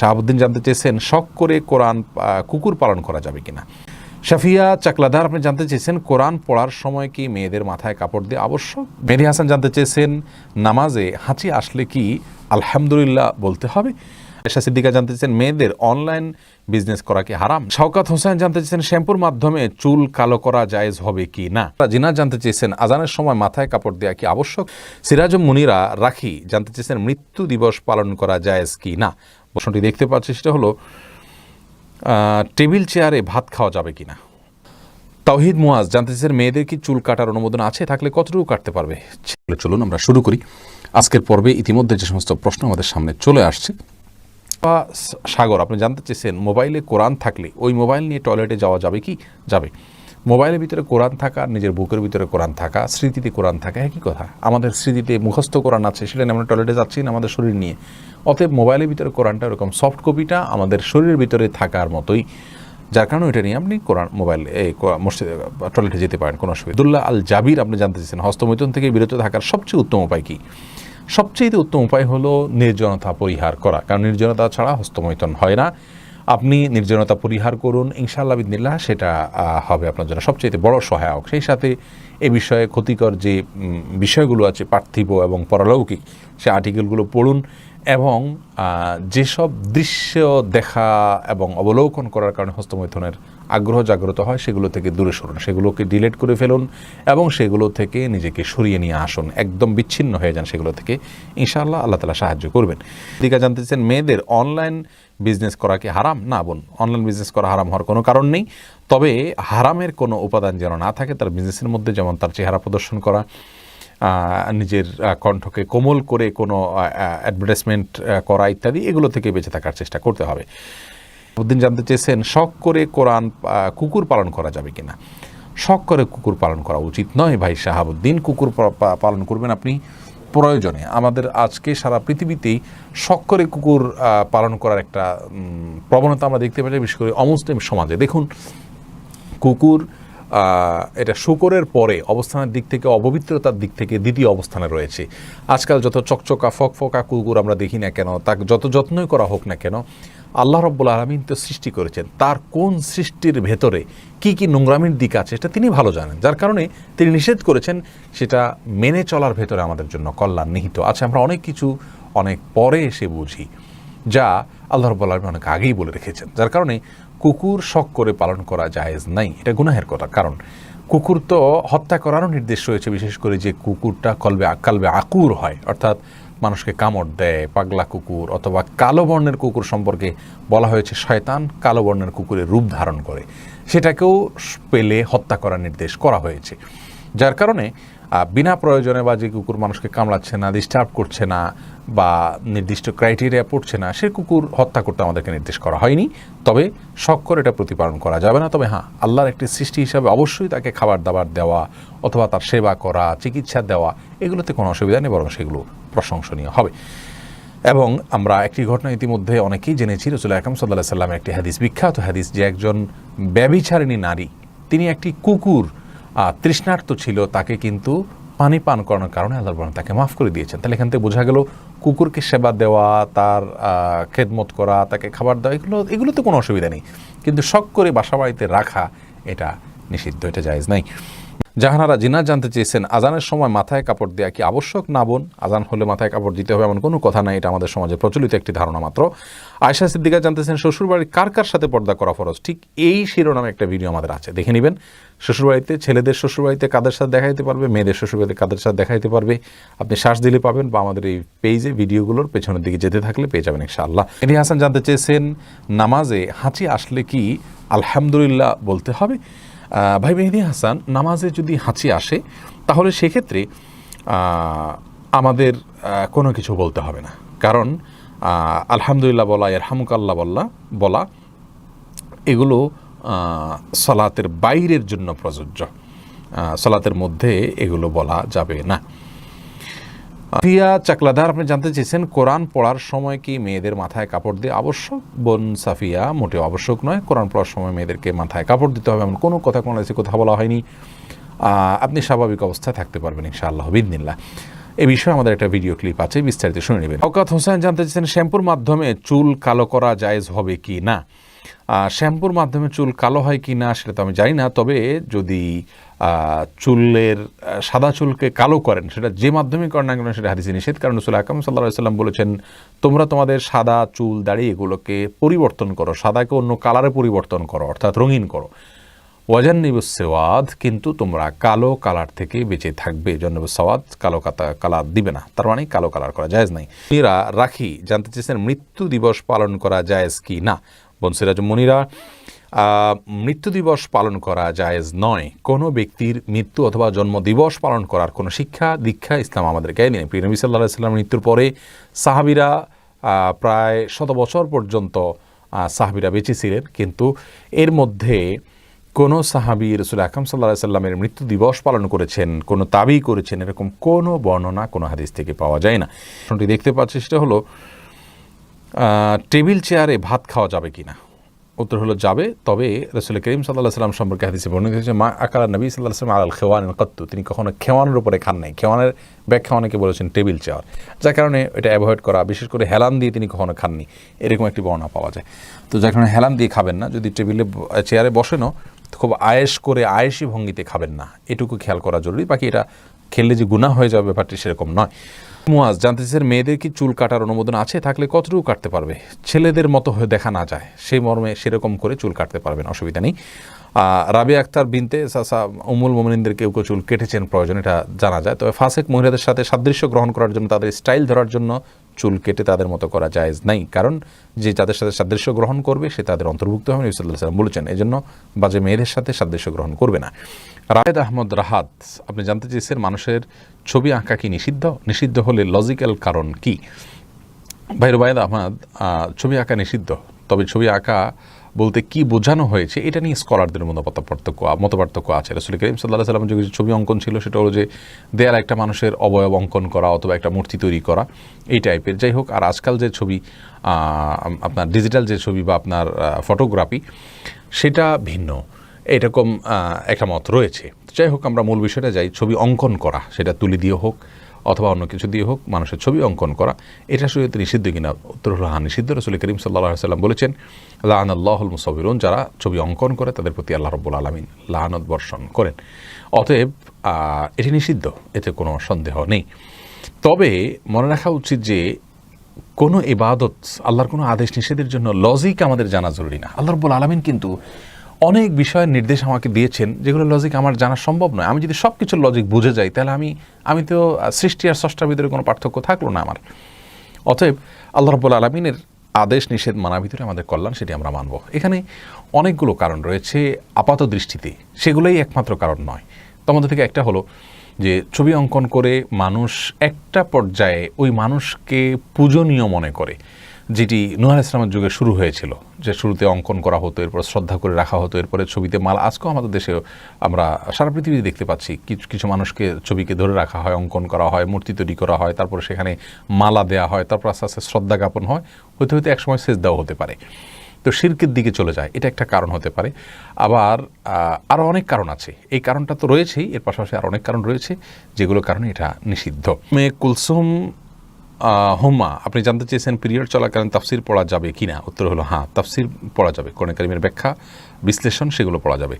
শাহাবুদ্দিন জানতে চেয়েছেন শখ করে কোরআন কুকুর পালন করা যাবে কিনা। শাফিয়া চাকলাদার আপনি জানতে চেয়েছেন কোরআন পড়ার সময় কি মেয়েদের মাথায় কাপড় দিয়ে আবশ্যক? মেহদি হাসান জানতে চেয়েছেন নামাজে হাঁচি আসলে কি আলহামদুলিল্লাহ বলতে হবে? এশা সিদ্দিকা জানতে চেয়েছেন মেয়েদের অনলাইন বিজনেস করা কি হারাম? শওকাত হোসেন জানতে চেয়েছেন শ্যাম্পুর মাধ্যমে চুল কালো করা জায়েজ হবে কি না? জিনা জানতে চেয়েছেন আজানের সময় মাথায় কাপড় দেওয়া কি আবশ্যক? সিরাজ মুনিরা রাখি জানতে চেয়েছেন মৃত্যু দিবস পালন করা জায়েজ কি না? প্রশ্নটি দেখতে পাচ্ছি, সেটা হলো টেবিল চেয়ারে ভাত খাওয়া যাবে কিনা? তাওহিদ মুয়াজ, জানতে চাইছেন মেয়েদের কি চুল কাটার অনুমোদন আছে? থাকলে কতটুকু কাটতে পারবে? চলুন আমরা শুরু করি। আজকের পর্বে ইতিমধ্যে যে সমস্ত প্রশ্ন আমাদের সামনে চলে আসছে, বা সাগর, আপনি জানতে চেয়েছেন মোবাইলে কোরআন থাকলে ওই মোবাইল নিয়ে টয়লেটে যাওয়া যাবে কি? যাবে। মোবাইলের ভিতরে কোরআন থাকা, নিজের বুকের ভিতরে কোরআন থাকা, স্মৃতিতে কোরআন থাকা, একই কথা। আমাদের স্মৃতিতে মুখস্থ কোরআন আছে, সেটা আমরা টয়লেটে যাচ্ছি না, আমাদের শরীর নিয়ে। অতএব মোবাইলের ভিতরে কোরআনটা ওরকম সফট কপিটা আমাদের শরীরের ভিতরে থাকার মতোই। যার কারণে এটা নিয়ে আপনি কোরআন, মোবাইল এই মসজিদে টয়লেটে যেতে পারেন, কোনো অসুবিধা দুল্লাহ আল জাবির আপনি জানতে চেয়েছেন, হস্তমৈথুন থেকে বিরত থাকার সবচেয়ে উত্তম উপায় কী? সবচেয়ে উত্তম উপায় হলো নির্জনতা পরিহার করা। কারণ নির্জনতা ছাড়া হস্তমৈথুন হয় না। আপনি নির্জনতা পরিহার করুন, ইনশাআল্লাহ বিদিল্লাহ সেটা হবে আপনার জন্য সবচেয়ে বড় সহায়ক। সেই সাথে এ বিষয়ে ক্ষতিকর যে বিষয়গুলো আছে, পার্থিব এবং পরলৌকিক, সে আর্টিকেলগুলো পড়ুন এবং যেসব দৃশ্য দেখা এবং অবলোকন করার কারণে হস্তমৈথুনের আগ্রহ জাগ্রত হয়, সেগুলো থেকে দূরে সরুন, সেগুলোকে ডিলেট করে ফেলুন এবং সেগুলো থেকে নিজেকে সরিয়ে নিয়ে আসুন। একদম বিচ্ছিন্ন হয়ে যান সেগুলো থেকে। ইনশাআল্লাহ আল্লাহ তালা সাহায্য করবেন। দিকা জানতে চান মেয়েদের অনলাইন বিজনেস করা কি হারাম? না বোন অনলাইন বিজনেস করা হারাম হওয়ার কোনো কারণ নেই। তবে হারামের কোনো উপাদান যেন না থাকে, তার বিজনেসের মধ্যে যেমন তার চেহারা প্রদর্শন করা নিজের কণ্ঠকে কোমল করে কোনো অ্যাডভার্টাইজমেন্ট করা ইত্যাদি, এগুলো থেকে বেঁচে থাকার চেষ্টা করতে হবে। উদ্দিন জানতে চেয়েছেন, শখ করে কোরআন কুকুর পালন করা যাবে কিনা? শখ করে কুকুর পালন করা উচিত নয় ভাই শাহাবুদ্দিন। কুকুর পালন করবেন আপনি প্রয়োজনে। আমাদের আজকে সারা পৃথিবীতেই শখ করে কুকুর পালন করার একটা প্রবণতা আমরা দেখতে পাই, বিশেষ করে অমুসলিম সমাজে। দেখুন, কুকুর এটা শুকরের পরে অবস্থানের দিক থেকে, অপবিত্রতার দিক থেকে দ্বিতীয় অবস্থানে রয়েছে। আজকাল যত চকচকা, ফকফকা কুকুর আমরা দেখি না কেন, তাকে যত যত্নই করা হোক না কেন আল্লাহ রব্বুল আলমিন তো সৃষ্টি করেছেন। তার কোন সৃষ্টির ভেতরে কি কি নোংরামির দিক আছে এটা তিনি ভালো জানেন। যার কারণে তিনি নিষেধ করেছেন সেটা মেনে চলার ভেতরে আমাদের জন্য কল্যাণ নিহিত। আছে আমরা অনেক কিছু অনেক পরে এসে বুঝি, যা আল্লাহ রব্বুল আলমী অনেক আগেই বলে রেখেছেন। যার কারণে কুকুর শখ করে পালন করা জায়েজ নাই। এটা গুনাহের কথা। কারণ কুকুর তো হত্যা করারও নির্দেশ রয়েছে, বিশেষ করে যে কুকুরটা কলবে কালবে আকুর হয়, অর্থাৎ মানুষকে কামড় দেয়, পাগলা কুকুর অথবা কালো বর্ণের কুকুর সম্পর্কে বলা হয়েছে, শয়তান কালো বর্ণের কুকুরের রূপ ধারণ করে। সেটাকেও পেলে হত্যা করার নির্দেশ করা হয়েছে। যার কারণে বিনা প্রয়োজনে বা যে কুকুর মানুষকে কামড়াচ্ছে না ডিস্টার্ব করছে না বা নির্দিষ্ট ক্রাইটেরিয়া পড়ছে না, সে কুকুর হত্যা করতে আমাদেরকে নির্দেশ করা হয়নি। তবে শখ করে এটা প্রতিপালন করা যাবে না। তবে হ্যাঁ আল্লাহর একটি সৃষ্টি হিসাবে অবশ্যই তাকে খাবার দাবার দেওয়া অথবা তার সেবা করা, চিকিৎসা দেওয়া, এগুলোতে কোনো অসুবিধা নেই, বরং সেগুলো প্রশংসনীয় হবে। এবং আমরা একটি ঘটনা ইতিমধ্যে অনেকেই জেনেছি রসুল আকরম সাল্লাহ সাল্লামের একটি হাদিস বিখ্যাত হাদিস, যে একজন ব্যবিচারিণী নারী, তিনি একটি কুকুর তৃষ্ণার্ত ছিল, তাকে কিন্তু পানি পান করানোর কারণে আল্লাহ বরং তাকে মাফ করে দিয়েছেন। তাহলে এখান থেকে বোঝা গেল, কুকুরকে সেবা দেওয়া, তার খেদমত করা, তাকে খাবার দেওয়া, এগুলো এগুলো তো কোনো অসুবিধা নেই। কিন্তু শখ করে বাসা বাড়িতে রাখা, এটা নিষিদ্ধ, এটা জায়েজ নাই। জাহানারা জিনা জানতে চেয়েছেন, আজানের সময় মাথায় কাপড় দেওয়া কি আবশ্যক? না বোন, আজান হলে মাথায় কাপড় দিতে হবে এমন কোনো কথা নাই, এটা আমাদের সমাজে প্রচলিত একটি ধারণা মাত্র। আয়সা সিদ্দিকা জানতেছেন, শ্বশুরবাড়ির কার কার সাথে পর্দা করা ফরজ? ঠিক এই শিরোনামে একটা ভিডিও আমাদের আছে, দেখে নেবেন। শ্বশুরবাড়িতে ছেলেদের শ্বশুরবাড়িতে কাদের সাথে দেখা দিতে পারবে, মেয়েদের শ্বশুরবাড়িতে কাদের সাথে দেখা দিতে পারবে, আপনি শ্বাস দিলে পাবেন বা আমাদের এই পেজে ভিডিওগুলোর পেছনের দিকে যেতে থাকলে পেয়ে যাবেন ইনশাআল্লাহ। এনি হাসান জানতে চেয়েছেন, নামাজে হাঁচি আসলে কি আলহামদুলিল্লাহ বলতে হবে? ভাই মেহেদি হাসান, নামাজে যদি হাঁচি আসে, তাহলে সেক্ষেত্রে আমাদের কোনো কিছু বলতে হবে না। কারণ আলহামদুলিল্লাহ বলা এরহামুকাল্লাহ বল্লা বলা, এগুলো সলাতের বাইরের জন্য প্রযোজ্য। সলাতের মধ্যে এগুলো বলা যাবে না। প্রিয়া চাকলাদার, আপনি জানতে চেয়েছেন, কোরআন পড়ার সময় কি মেয়েদের মাথায় কাপড় দিয়ে আবশ্যক? বোন সাফিয়া মোটেও আবশ্যক নয়, কোরআন পড়ার সময় মেয়েদেরকে মাথায় কাপড় দিতে হবে, এমন কোনো কথা কোনো কথা বলা হয়নি। আপনি স্বাভাবিক অবস্থায় থাকতে পারবেন ইনশাআল্লাহ বিদিনিল্লা এ বিষয়ে আমাদের একটা ভিডিও ক্লিপ আছে, বিস্তারিত শুনে নেবেন। অকাত হোসেন জানতে চাইছেন শ্যাম্পুর মাধ্যমে চুল কালো করা জায়েজ হবে কি না? শ্যাম্পুর মাধ্যমে চুল কালো হয় কি না, সেটা তো আমি জানি না, তবে যদি চুলের সাদা চুলকে কালো করেন, সেটা যে মাধ্যমে করেন না কেন সেটা হাদিসে নিষেধ। কারণ রসুল আকাম সাল্লাহ সাল্লাম বলেছেন, তোমরা তোমাদের সাদা চুল দাড়ি এগুলোকে পরিবর্তন করো, সাদাকে অন্য কালারে পরিবর্তন করো, অর্থাৎ রঙিন করো। ওয়াজান্নিবুসেওয়াদ কিন্তু তোমরা কালো কালার থেকে বেঁচে থাকবে। জন্নবুসেওয়াদ কালো কাতা কালার দিবে না, তার মানে কালো কালার করা জায়েজ নাই। মনিরা রাখি, জানতে চেয়েছেন মৃত্যু দিবস পালন করা জায়েজ কি না? বনসিরাজ মনিরা মৃত্যু দিবস পালন করা জায়েজ নয়। কোনো ব্যক্তির মৃত্যু অথবা জন্ম দিবস পালন করার কোনো শিক্ষা, দীক্ষা ইসলাম আমাদেরকে নেই। প্রিয় নবী সাল্লাহ মৃত্যুর পরে সাহাবিরা প্রায় শত বছর পর্যন্ত সাহাবিরা বেঁচে ছিলেন। কিন্তু এর মধ্যে কোনো সাহাবি রসুল আকাম সাল্লাহ সাল্লামের মৃত্যু দিবস পালন করেছেন, কোনো তাবি করেছেন, এরকম কোনো বর্ণনা কোনো হাদিস থেকে পাওয়া যায় না। দেখতে পাচ্ছি সেটা হলো টেবিল চেয়ারে ভাত খাওয়া যাবে কি না উত্তর হলো যাবে, তবে রসুল করিম সাল্লাহ সাল্লাম সম্পর্কে হাদিসে বর্ণিত হয়েছে মা আকার নবী সাল্লাহ সাল্লাম আল খেওয়ান কত্তু তিনি কখনো খেওয়ানের উপরে খান নাই। খেওয়ানের ব্যাখ্যা অনেকে বলেছেন টেবিল চেয়ার। যার কারণে এটা অ্যাভয়েড করা, বিশেষ করে হেলান দিয়ে তিনি কখনো খাননি। এরকম একটি বর্ণনা পাওয়া যায়। তো যার কারণে হেলান দিয়ে খাবেন না। যদি টেবিলে চেয়ারে বসেনও খুব আয়েস করে আয়েসি ভঙ্গিতে খাবেন না। এটুকু খেয়াল করা জরুরি। বাকি এটা খেললে যে গুণা হয়ে যাবে ব্যাপারটি সেরকম নয়। মুয়াজ, জানতে চাইছেন মেয়েদের কি চুল কাটার অনুমোদন আছে? থাকলে কতটুকু কাটতে পারবে? ছেলেদের মতো হয়ে দেখা না যায়, সেই মর্মে সেরকম করে চুল কাটতে পারবেন, অসুবিধা নেই। রাবি আক্তার বিনতে সাসা উমুল মোমিনদের কেউ কেউ চুল কেটেছেন, প্রয়োজন, এটা জানা যায়। তবে ফাসেক মহিলাদের সাথে সাদৃশ্য গ্রহণ করার জন্য তাদের স্টাইল ধরার জন্য চুল কেটে তাদের মতো করা জায়েজ নাই। কারণ যে যাদের সাথে সাদৃশ্য গ্রহণ করবে সে তাদের অন্তর্ভুক্ত হবে নবী সাল্লাম বলেছেন। এই জন্য বাজে মেয়েদের সাথে সাদৃশ্য গ্রহণ করবে না। রায়েদ আহমদ রাহাত আপনি জানতে চেয়েছেন মানুষের ছবি আঁকা কি নিষিদ্ধ? নিষিদ্ধ হলে লজিক্যাল কারণ কি? ভাই রুবায়দ আহমদ আহ, ছবি আঁকা নিষিদ্ধ। তবে ছবি আঁকা বলতে কি বোঝানো হয়েছে, এটা নিয়ে স্কলারদের মত পার্থক্য মত পার্থক্য আছে। রসুল করিম সাল্লাহ সাল্লাম যে ছবি অঙ্কন ছিল, সেটা হলো যে দেয়ালে একটা মানুষের অবয়ব অঙ্কন করা অথবা একটা মূর্তি তৈরি করা, এই টাইপের। যাই হোক, আর আজকাল যে ছবি আপনার ডিজিটাল যে ছবি বা আপনার ফটোগ্রাফি সেটা ভিন্ন। এরকম একটা মত রয়েছে। যাই হোক, আমরা মূল বিষয়টা যাই, ছবি অঙ্কন করা, সেটা তুলি দিয়ে হোক অথবা অন্য কিছু দিয়ে হোক, মানুষের ছবি অঙ্কন করা। এটা আসলে নিষিদ্ধ কিনা? উত্তর হলো হ্যাঁ নিষিদ্ধ। রসুল করিম সাল্লাহ সাল্লাম বলেছেন লাহান আল্লাহুল মুসবিরুন যারা ছবি অঙ্কন করে, তাদের প্রতি আল্লাহ রব্বুল আলমিন লাহানত বর্ষণ করেন। অতএব এটি নিষিদ্ধ, এতে কোনো সন্দেহ নেই। তবে মনে রাখা উচিত যে, কোনো ইবাদত, আল্লাহর কোনো আদেশ নিষেধের জন্য লজিক আমাদের জানা জরুরি না। আল্লাহ রব্বুল আলমিন কিন্তু অনেক বিষয়ের নির্দেশ আমাকে দিয়েছেন, যেগুলো লজিক আমার জানা সম্ভব নয়। আমি যদি সব কিছুর লজিক বুঝে যাই, তাহলে আমি আমি তো সৃষ্টি আর স্রষ্টার ভিতরে কোনো পার্থক্য থাকল না আমার। অতএব আল্লাহ রব্বুল আলমিনের আদেশ, নিষেধ মানার ভিতরে আমাদের কল্যাণ সেটি আমরা মানব। এখানে অনেকগুলো কারণ রয়েছে আপাত দৃষ্টিতে। সেগুলোই একমাত্র কারণ নয়। মধ্যে থেকে একটা হলো যে, ছবি অঙ্কন করে মানুষ একটা পর্যায়ে ওই মানুষকে পূজনীয় মনে করে। যেটি নুয়ার ইসলামের যুগে শুরু হয়েছিল, যে শুরুতে অঙ্কন করা হতো, এরপর শ্রদ্ধা করে রাখা হতো, এরপরে ছবিতে মাল। আজকেও আমাদের দেশে আমরা সারা পৃথিবীতে দেখতে পাচ্ছি, কিছু কিছু মানুষকে ছবিকে ধরে রাখা হয়, অঙ্কন করা হয়, মূর্তি তৈরি করা হয়, তারপরে সেখানে মালা দেওয়া হয়, তারপর আস্তে আস্তে শ্রদ্ধা জ্ঞাপন হয় হতে হতে একসময় শেষ দেওয়া হতে পারে। তো শির্কের দিকে চলে যায়, এটা একটা কারণ হতে পারে। আবার আরও অনেক কারণ আছে, এই কারণটা তো রয়েছেই, এর পাশাপাশি আর অনেক কারণ রয়েছে, যেগুলো কারণে এটা নিষিদ্ধ। মেয়ে কুলসুম হুম্মা আপনি জানতে চেয়েছেন পিরিয়ড চলাকালীন তাফসির পড়া যাবে কিনা? উত্তর হলো হ্যাঁ তাফসির পড়া যাবে। কোরআন কারিমের ব্যাখ্যা, বিশ্লেষণ, সেগুলো পড়া যাবে।